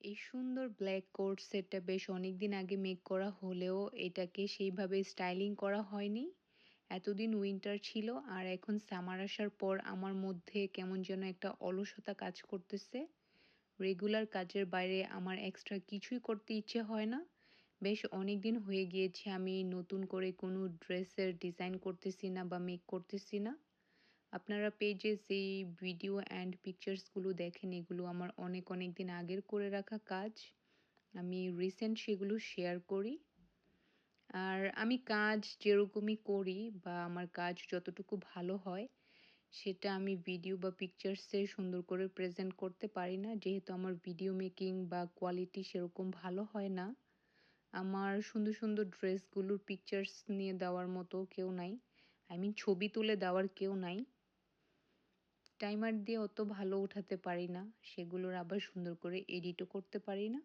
এই সুন্দর black coat সেটটা বেশ অনেকদিন আগে মেক করা হলেও এটাকে সেইভাবে স্টাইলিং করা হয়নি। এতদিন উইন্টার ছিল আর এখন সামার আসার পর আমার মধ্যে কেমন যেন একটা অলসতা কাজ করতেছে। রেগুলার কাজের বাইরে আমার এক্সট্রা কিছুই করতে ইচ্ছে হয় না। বেশ অনেক দিন হয়ে গিয়েছে আমি নতুন করে কোনো ড্রেসের ডিজাইন করতেছি না বা মেক করতেছি না। আপনারা পেজে সেই ভিডিও অ্যান্ড পিকচার্সগুলো দেখেন, এগুলো আমার অনেক অনেক দিন আগের করে রাখা কাজ। আমি রিসেন্ট সেগুলো শেয়ার করি। আর আমি কাজ যেরকমই করি বা আমার কাজ যতটুকু ভালো হয়, সেটা আমি ভিডিও বা পিকচার্সে সুন্দর করে প্রেজেন্ট করতে পারি না। যেহেতু আমার ভিডিও মেকিং বা কোয়ালিটি সেরকম ভালো হয় না। আমার সুন্দর সুন্দর ড্রেসগুলোর পিকচার্স নিয়ে দেওয়ার মতো কেউ নাই। আই মিন ছবি তুলে দেওয়ার কেউ নাই। টাইমার দিয়ে অত ভালো ওঠাতে পারি না। সেগুলোর আবার সুন্দর করে এডিটও করতে পারি না।